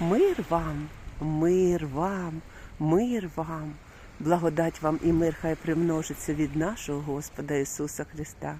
Мир вам, мир вам, мир вам, благодать вам і мир хай примножиться від нашого Господа Ісуса Христа.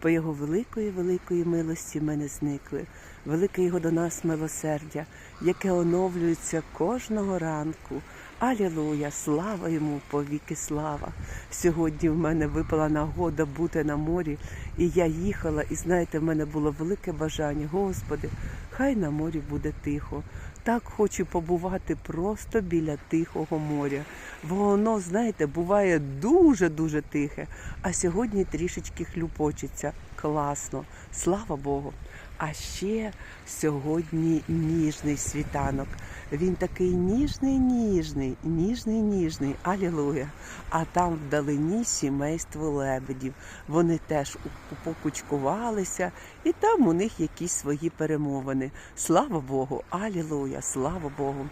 По Його великої, великої милості ми не зникли, велике Його до нас милосердя, яке оновлюється кожного ранку. Алілуя, слава йому, повіки слава. Сьогодні в мене випала нагода бути на морі, і я їхала, і знаєте, в мене було велике бажання. Господи, хай на морі буде тихо. Так хочу побувати просто біля тихого моря. Воно, знаєте, буває дуже-дуже тихе, а сьогодні трішечки хлюпочеться. Класно, слава Богу. А ще сьогодні ніжний світанок. Він такий ніжний, ніжний, ніжний, ніжний. Алілуя. А там вдалині сімейство лебедів. Вони теж покучкувалися, і там у них якісь свої перемовини. Слава Богу, алілуя, слава Богу.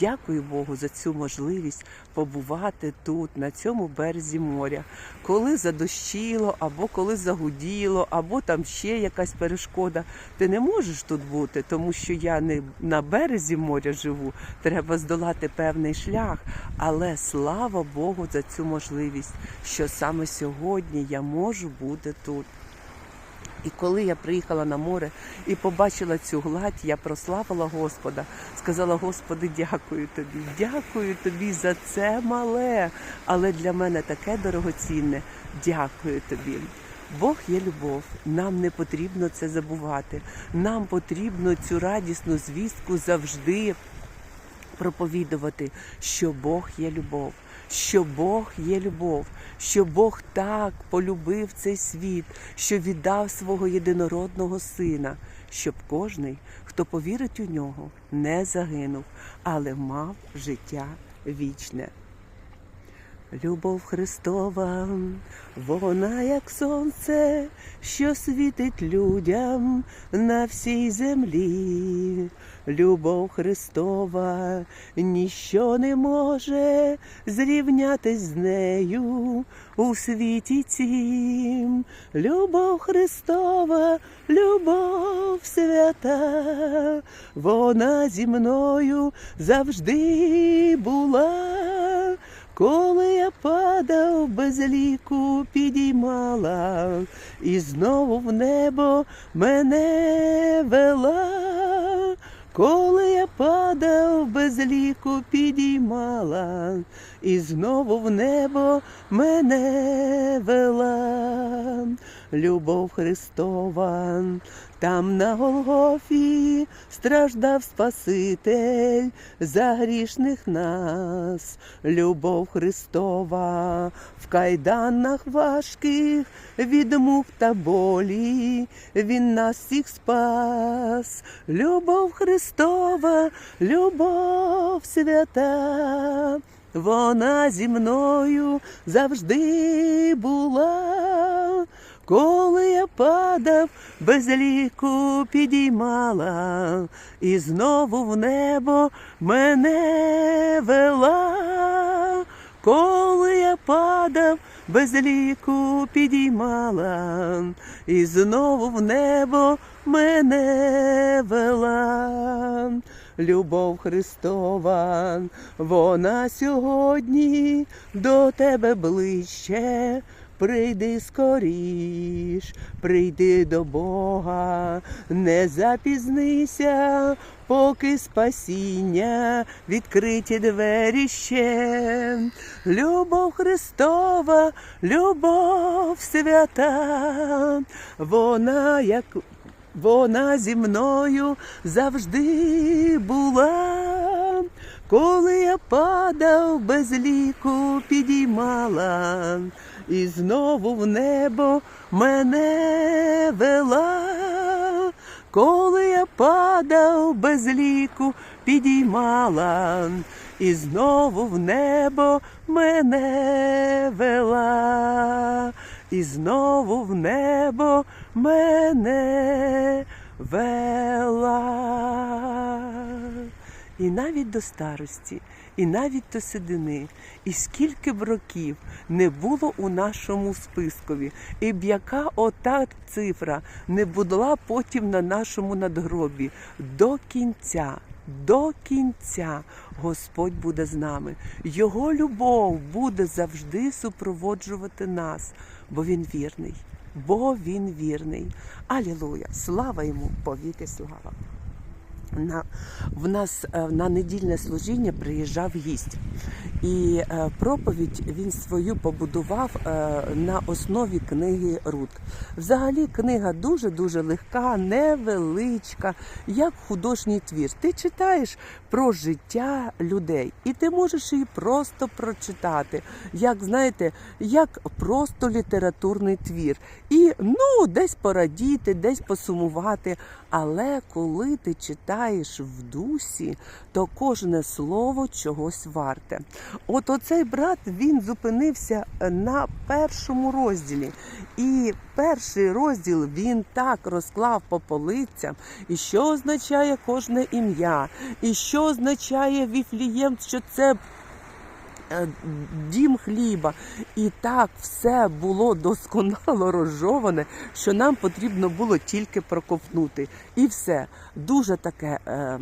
Дякую Богу за цю можливість побувати тут, на цьому березі моря. Коли задощило, або коли загуділо, або там ще якась перешкода. Ти не можеш тут бути, тому що я не на березі моря живу. Треба здолати певний шлях. Але слава Богу за цю можливість, що саме сьогодні я можу бути тут. І коли я приїхала на море і побачила цю гладь, я прославила Господа, сказала: Господи, дякую тобі, дякую тобі за це мале, але для мене таке дорогоцінне. Дякую тобі. Бог є любов, нам не потрібно це забувати. Нам потрібно цю радісну звістку завжди проповідувати, що Бог є любов, що Бог є любов, що Бог так полюбив цей світ, що віддав свого єдинородного сина, щоб кожний, хто повірить у нього, не загинув, але мав життя вічне. Любов Христова, вона як сонце, що світить людям на всій землі. Любов Христова, ніщо не може зрівнятись з нею у світі цім. Любов Христова, любов свята, вона зі мною завжди була. Коли я падав без ліку, підіймала, і знову в небо мене вела. Коли я падав без ліку, підіймала, і знову в небо мене вела. Любов Христова, там на Голгофі страждав Спаситель за грішних нас. Любов Христова в кайданах важких від мук та болі. Він нас всіх спас. Любов Христова, любов свята. Вона зі мною завжди була. Коли я падав, без ліку підіймала, і знову в небо мене вела. Коли я падав, без ліку підіймала, і знову в небо мене вела. Любов Христова, вона сьогодні до тебе ближче. Прийди скоріш, прийди до Бога, не запізнися, поки спасіння відкриті двері ще. Любов Христова, любов свята, вона як вона зі мною завжди була. Коли я падав без ліку, підіймала, і знову в небо мене вела. Коли я падав без ліку, підіймала, і знову в небо мене вела, і знову в небо мене вела. І навіть до старості, і навіть до седини, і скільки б років не було у нашому спискові, і б яка ота цифра не була потім на нашому надгробі до кінця до кінця Господь буде з нами. Його любов буде завжди супроводжувати нас, бо Він вірний. Бо він вірний. Алілуя! Слава йому, повіки слава! На, в нас е, на недільне служіння приїжджав гість, і е, проповідь він свою побудував е, на основі книги Рут. Взагалі, книга дуже дуже легка, невеличка, як художній твір. Ти читаєш про життя людей, і ти можеш її просто прочитати, як знаєте, як просто літературний твір. І ну, десь порадіти, десь посумувати. Але коли ти читаєш в дусі, то кожне слово чогось варте. От оцей брат він зупинився на першому розділі. І перший розділ він так розклав по полицям, і що означає кожне ім'я, і що означає Віфлієм, що це е, дім хліба. І так все було досконало розжоване, що нам потрібно було тільки проковтнути. І все дуже таке е,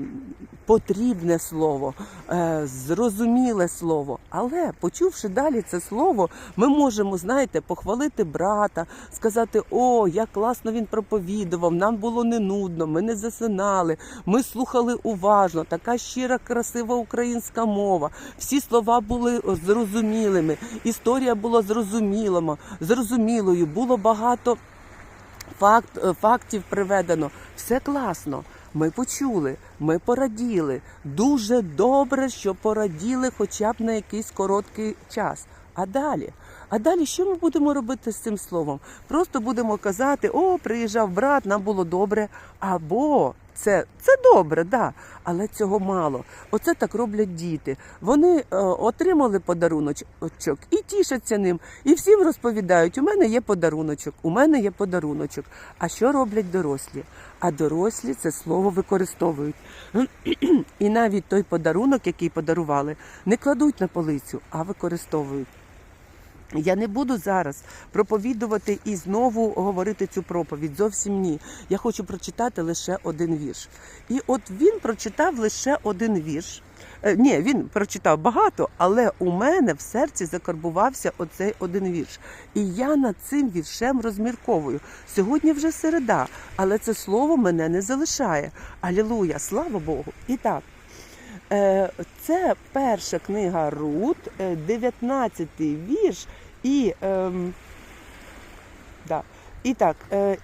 потрібне слово, е, зрозуміле слово. Але почувши далі це слово, ми можемо, знаєте, похвалити брата, сказати: О, як класно він проповідував, нам було не нудно, ми не засинали, ми слухали уважно, така щира, красива українська мова. Всі слова були зрозумілими, історія була зрозумілою, зрозумілою, було багато факт, е, фактів приведено. Все класно. Ми почули, ми пораділи. Дуже добре, що пораділи хоча б на якийсь короткий час. А далі? А далі що ми будемо робити з цим словом? Просто будемо казати: о, приїжджав брат, нам було добре. Або це, це добре, да, але цього мало. Оце так роблять діти. Вони е, отримали подаруночок і тішаться ним, і всім розповідають: у мене є подаруночок, у мене є подаруночок. А що роблять дорослі? А дорослі це слово використовують. І навіть той подарунок, який подарували, не кладуть на полицю, а використовують. Я не буду зараз проповідувати і знову говорити цю проповідь. Зовсім ні. Я хочу прочитати лише один вірш. І от він прочитав лише один вірш. Е, ні, він прочитав багато, але у мене в серці закарбувався оцей один вірш. І я над цим віршем розмірковую. Сьогодні вже середа, але це слово мене не залишає. Алілуя, слава Богу! І так. Е, Це перша книга Рут, 19 вірш. І, ем, да, і так, е,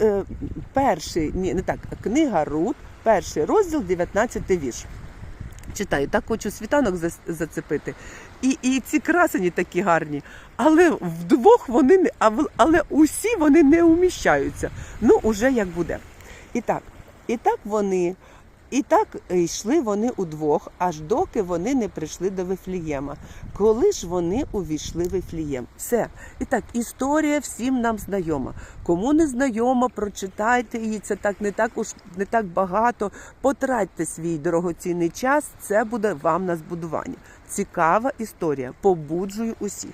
е, перший, ні, не так, книга Рут, перший розділ, 19 вірш. Читаю, так хочу світанок зацепити. І, і ці красені такі гарні, але вдвох вони не, але усі вони не уміщаються. Ну, уже як буде. І так, і так вони. І так йшли вони удвох, аж доки вони не прийшли до Вифлієма. Коли ж вони увійшли в Вифлієм? Все. І так, історія всім нам знайома. Кому не знайома, прочитайте її. Це так не так уж не так багато. Потратьте свій дорогоцінний час. Це буде вам на збудування. Цікава історія. Побуджую усіх.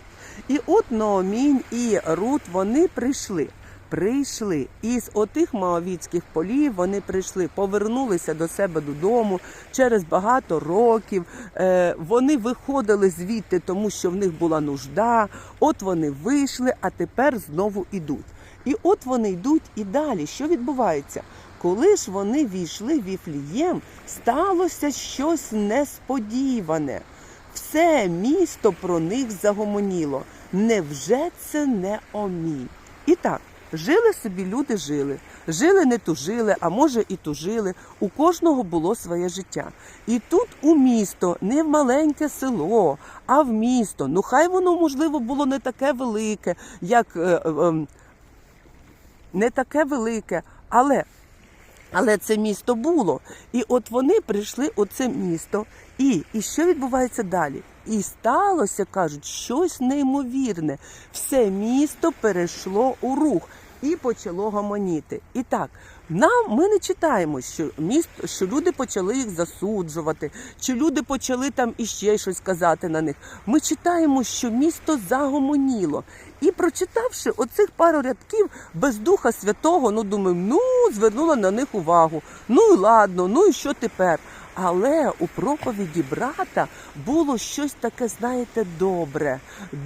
І от Ноомінь і Рут вони прийшли прийшли із отих маовіцьких полів. Вони прийшли, повернулися до себе додому через багато років. Е, вони виходили звідти, тому що в них була нужда. От вони вийшли, а тепер знову йдуть. І от вони йдуть і далі. Що відбувається? Коли ж вони війшли в Віфлієм, сталося щось несподіване. Все місто про них загомоніло. Невже це не омінь? І так, жили собі люди жили. Жили, не тужили, а може і тужили. У кожного було своє життя. І тут у місто, не в маленьке село, а в місто. Ну хай воно, можливо, було не таке велике, як е, е, ем, не таке велике, але але це місто було. І от вони прийшли у це місто. І, і що відбувається далі? І сталося, кажуть, щось неймовірне. Все місто перейшло у рух і почало гомоніти. І так, нам ми не читаємо, що місто, що люди почали їх засуджувати, чи люди почали там іще щось казати на них. Ми читаємо, що місто загомоніло. І прочитавши оцих пару рядків без Духа Святого, ну думаю, ну звернула на них увагу. Ну і ладно, ну і що тепер? Але у проповіді брата було щось таке, знаєте, добре,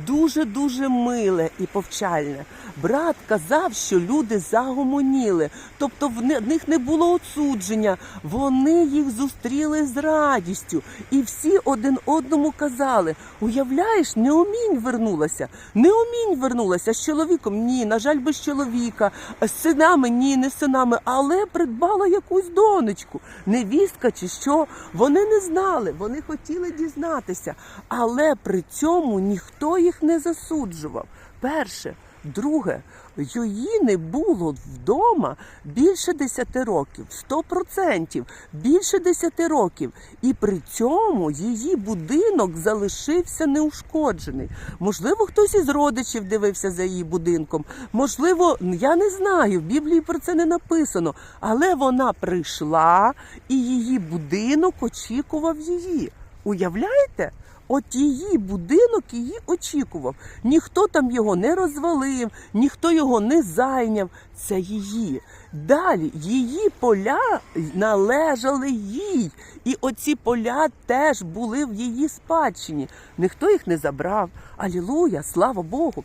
дуже-дуже миле і повчальне. Брат казав, що люди загомоніли, тобто в них не було осудження, вони їх зустріли з радістю. І всі один одному казали: уявляєш, Неомінь вернулася. Неомінь вернулася з чоловіком. Ні, на жаль, без чоловіка, з синами, ні, не синами, але придбала якусь донечку, невістка чи що. Вони не знали, вони хотіли дізнатися, але при цьому ніхто їх не засуджував. Перше. Друге, її не було вдома більше 10 років, 100%, більше 10 років. І при цьому її будинок залишився неушкоджений. Можливо, хтось із родичів дивився за її будинком. Можливо, я не знаю, в Біблії про це не написано. Але вона прийшла і її будинок очікував її. Уявляєте? От її будинок її очікував. Ніхто там його не розвалив, ніхто його не зайняв. Це її. Далі її поля належали їй. І оці поля теж були в її спадщині. Ніхто їх не забрав. Алілуя, слава Богу.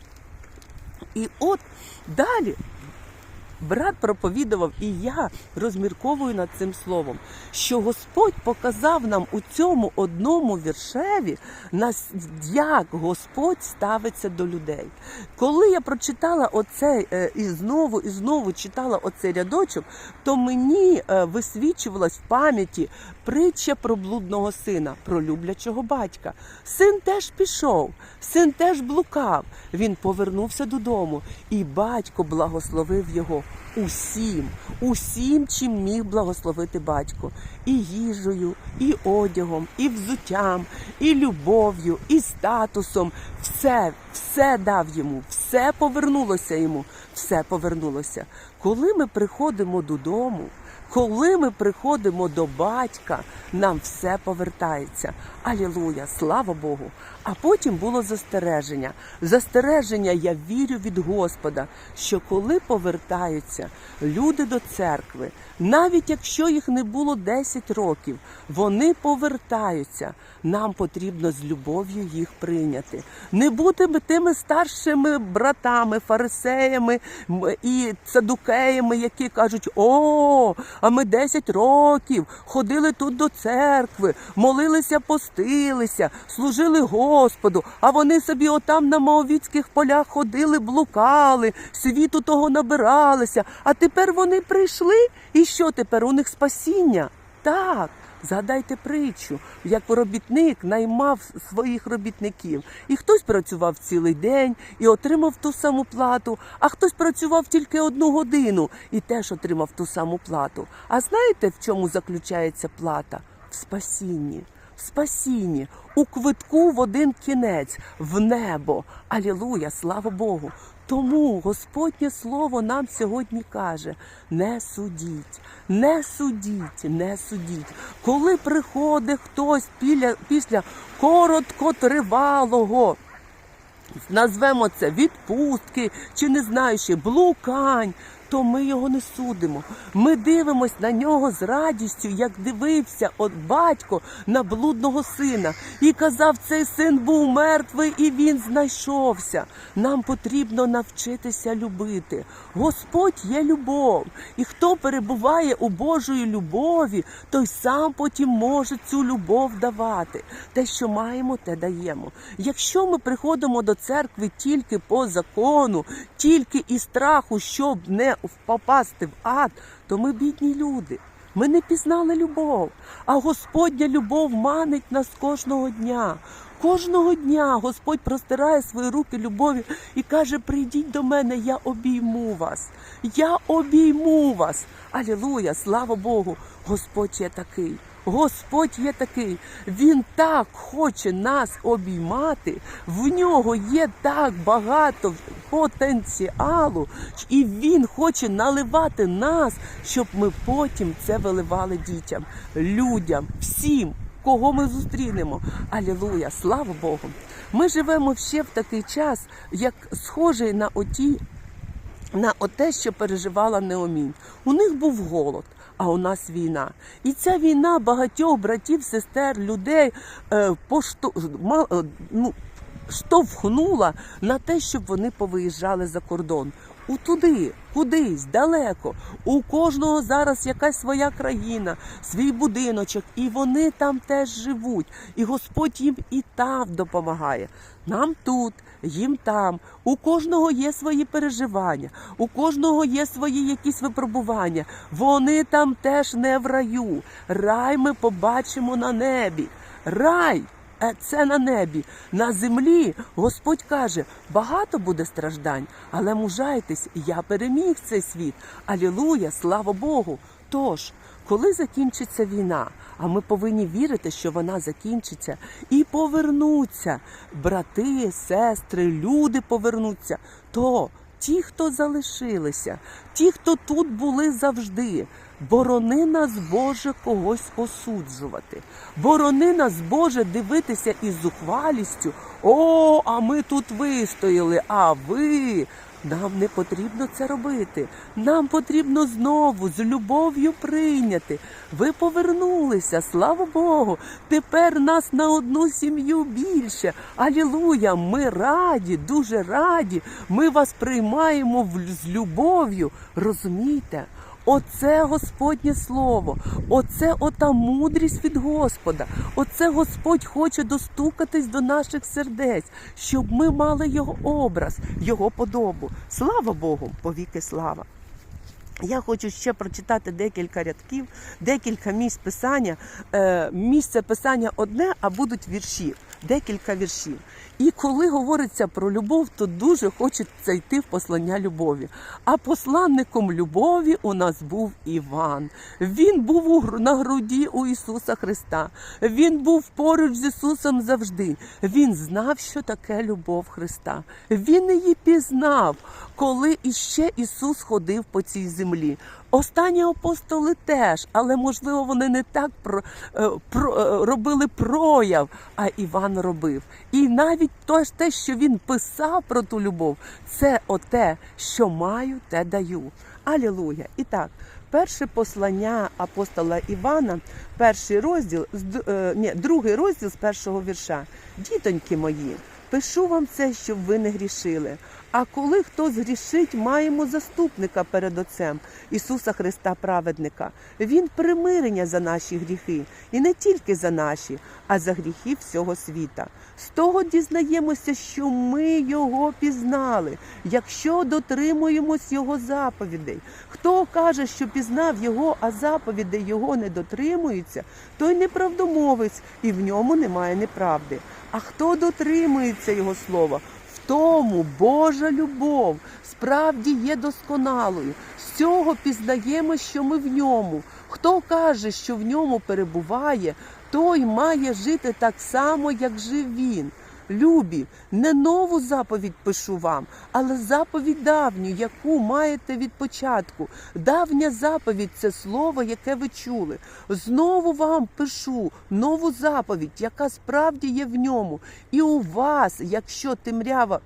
І от далі брат проповідував, і я розмірковую над цим словом, що Господь показав нам у цьому одному віршеві, як Господь ставиться до людей. Коли я прочитала оце е, і знову і знову читала оцей рядочок, то мені е, висвічувалась в пам'яті притча про блудного сина, про люблячого батька. Син теж пішов, син теж блукав. Він повернувся додому, і батько благословив його усім, усім, чим міг благословити батько, і їжею, і одягом, і взуттям, і любов'ю, і статусом. Все, все дав йому, все повернулося йому, все повернулося. Коли ми приходимо додому. Коли ми приходимо до батька, нам все повертається. Алілуя, слава Богу. А потім було застереження. Застереження, я вірю від Господа, що коли повертаються люди до церкви, навіть якщо їх не було 10 років, вони повертаються. Нам потрібно з любов'ю їх прийняти. Не бути тими старшими братами, фарисеями і садукеями, які кажуть: о, а ми 10 років ходили тут до церкви, молилися, постилися, служили Господу, а вони собі отам на Маовіцьких полях ходили, блукали, світу того набиралися. А тепер вони прийшли, і що тепер? У них спасіння? Так. Згадайте притчу, як робітник наймав своїх робітників, і хтось працював цілий день і отримав ту саму плату, а хтось працював тільки одну годину і теж отримав ту саму плату. А знаєте, в чому заключається плата? В спасінні. В спасінні, у квитку в один кінець, в небо. Алілуя, слава Богу. Тому Господнє Слово нам сьогодні каже: не судіть, не судіть, не судіть. Коли приходить хтось після, короткотривалого, назвемо це відпустки чи не знаю ще блукань, то ми його не судимо. Ми дивимось на нього з радістю, як дивився от батько на блудного сина, і казав, цей син був мертвий, і він знайшовся. Нам потрібно навчитися любити. Господь є любов, і хто перебуває у Божої любові, той сам потім може цю любов давати. Те, що маємо, те даємо. Якщо ми приходимо до церкви тільки по закону, тільки із страху, щоб не попасти в ад, то ми бідні люди. Ми не пізнали любов, а Господня любов манить нас кожного дня. Кожного дня Господь простирає свої руки любові і каже: Прийдіть до мене, я обійму вас. Я обійму вас. Алілуя, слава Богу! Господь є такий. Господь є такий, Він так хоче нас обіймати, в нього є так багато потенціалу, і Він хоче наливати нас, щоб ми потім це виливали дітям, людям, всім, кого ми зустрінемо. Алілуя, слава Богу! Ми живемо ще в такий час, як схожий на оті на те, що переживала Неомінь. У них був голод. А у нас війна. І ця війна багатьох братів, сестер, людей е, пошту, е, ну, штовхнула на те, щоб вони повиїжджали за кордон. У туди, кудись, далеко. У кожного зараз якась своя країна, свій будиночок, і вони там теж живуть. І Господь їм і там допомагає. Нам тут, їм там. У кожного є свої переживання, у кожного є свої якісь випробування. Вони там теж не в раю. Рай ми побачимо на небі. Рай. Е, Це на небі, на землі Господь каже: багато буде страждань, але мужайтесь, я переміг цей світ. Алілуя, слава Богу. Тож, коли закінчиться війна, а ми повинні вірити, що вона закінчиться, і повернуться брати, сестри, люди повернуться, то ті, хто залишилися, ті, хто тут були завжди. Борони нас, Боже, когось осуджувати. Борони нас, Боже, дивитися із зухвалістю. О, а ми тут вистояли, а ви. Нам не потрібно це робити. Нам потрібно знову з любов'ю прийняти. Ви повернулися, слава Богу. Тепер нас на одну сім'ю більше. Алілуя! Ми раді, дуже раді. Ми вас приймаємо з любов'ю. Розумієте? Оце Господнє слово, оце ота мудрість від Господа. Оце Господь хоче достукатись до наших сердець, щоб ми мали його образ, його подобу. Слава Богу, повіки слава. Я хочу ще прочитати декілька рядків, декілька місць писання. Е, місце писання одне, а будуть вірші, декілька віршів. І коли говориться про любов, то дуже хочеться йти в послання любові. А посланником любові у нас був Іван. Він був на груді у Ісуса Христа. Він був поруч з Ісусом завжди. Він знав, що таке любов Христа. Він її пізнав, коли іще Ісус ходив по цій землі. Останні апостоли теж, але можливо вони не так про, е, про, е, робили прояв, а Іван робив. І навіть те, що він писав про ту любов, це оте, що маю, те даю. Алілуя! І так, перше послання апостола Івана, перший розділ, з е, ні, другий розділ з першого вірша. Дітоньки мої, пишу вам це, щоб ви не грішили. А коли хто згрішить, маємо заступника перед Отцем Ісуса Христа праведника. Він примирення за наші гріхи, і не тільки за наші, а за гріхи всього світа. З того дізнаємося, що ми його пізнали, якщо дотримуємось його заповідей. Хто каже, що пізнав його, а заповідей його не дотримується, той неправдомовець, і в ньому немає неправди. А хто дотримується його слова? Тому Божа любов справді є досконалою. З цього пізнаємо, що ми в ньому. Хто каже, що в ньому перебуває, той має жити так само, як жив він. Любі, не нову заповідь пишу вам, але заповідь давню, яку маєте від початку. Давня заповідь це слово, яке ви чули. Знову вам пишу нову заповідь, яка справді є в ньому. І у вас, якщо темрява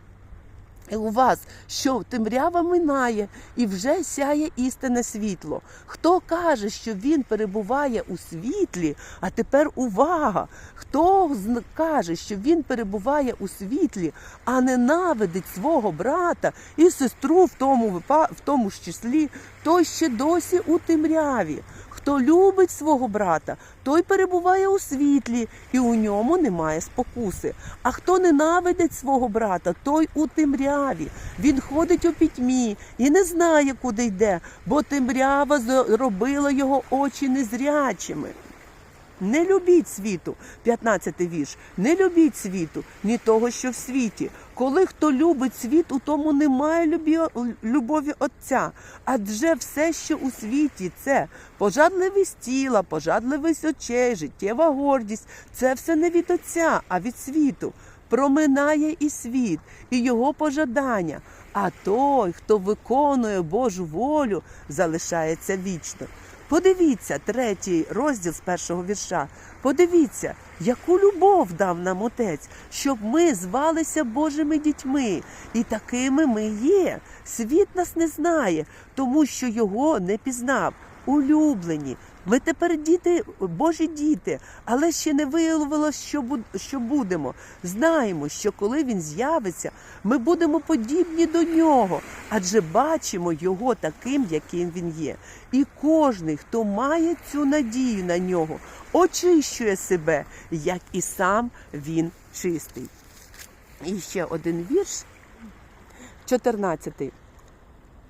у вас, що темрява минає, і вже сяє істинне світло. Хто каже, що він перебуває у світлі, а тепер увага! Хто каже, що він перебуває у світлі, а ненавидить свого брата і сестру в тому, в тому числі, той ще досі у темряві. Хто любить свого брата, той перебуває у світлі, і у ньому немає спокуси. А хто ненавидить свого брата, той у темряві. Він ходить у пітьмі і не знає, куди йде, бо темрява зробила його очі незрячими. Не любіть світу, 15 вірш. Не любіть світу, ні того, що в світі. Коли хто любить світ, у тому немає любі, любові Отця. Адже все, що у світі, це пожадливість тіла, пожадливість очей, життєва гордість. Це все не від Отця, а від світу. Проминає і світ, і його пожадання. А той, хто виконує Божу волю, залишається вічно. Подивіться третій розділ з першого вірша. Подивіться, яку любов дав нам отець, щоб ми звалися Божими дітьми, і такими ми є. Світ нас не знає, тому що його не пізнав. улюблені. Ми тепер діти, Божі діти, але ще не виявилося, що, що будемо. Знаємо, що коли він з'явиться, ми будемо подібні до нього, адже бачимо його таким, яким він є. І кожний, хто має цю надію на нього, очищує себе, як і сам він чистий. І ще один вірш, 14.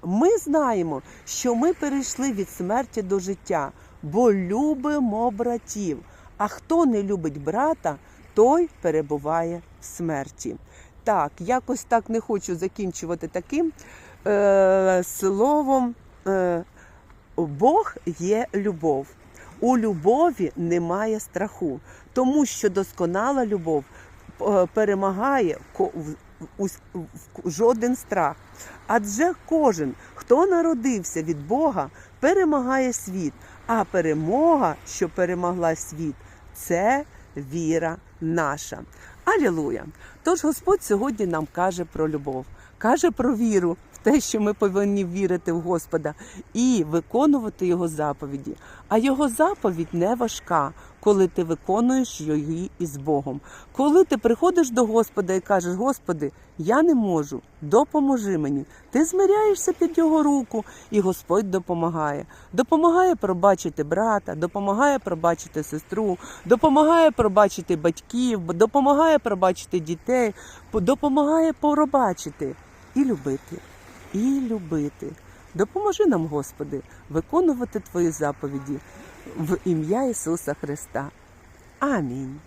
Ми знаємо, що ми перейшли від смерті до життя, бо любимо братів. А хто не любить брата, той перебуває в смерті. Так, якось так не хочу закінчувати таким е, словом. Е, Бог є любов. У любові немає страху, тому що досконала любов е, перемагає в- жоден страх. Адже кожен, хто народився від Бога, перемагає світ, а перемога, що перемогла світ, це віра наша. Алілуя! Тож Господь сьогодні нам каже про любов, каже про віру, в те, що ми повинні вірити в Господа і виконувати Його заповіді. А Його заповідь не важка, коли ти виконуєш її із Богом. Коли ти приходиш до Господа і кажеш, Господи, я не можу, допоможи мені. Ти змиряєшся під його руку, і Господь допомагає. Допомагає пробачити брата, допомагає пробачити сестру, допомагає пробачити батьків, допомагає пробачити дітей, допомагає пробачити і любити, і любити. Допоможи нам, Господи, виконувати Твої заповіді в ім'я Ісуса Христа. Амінь.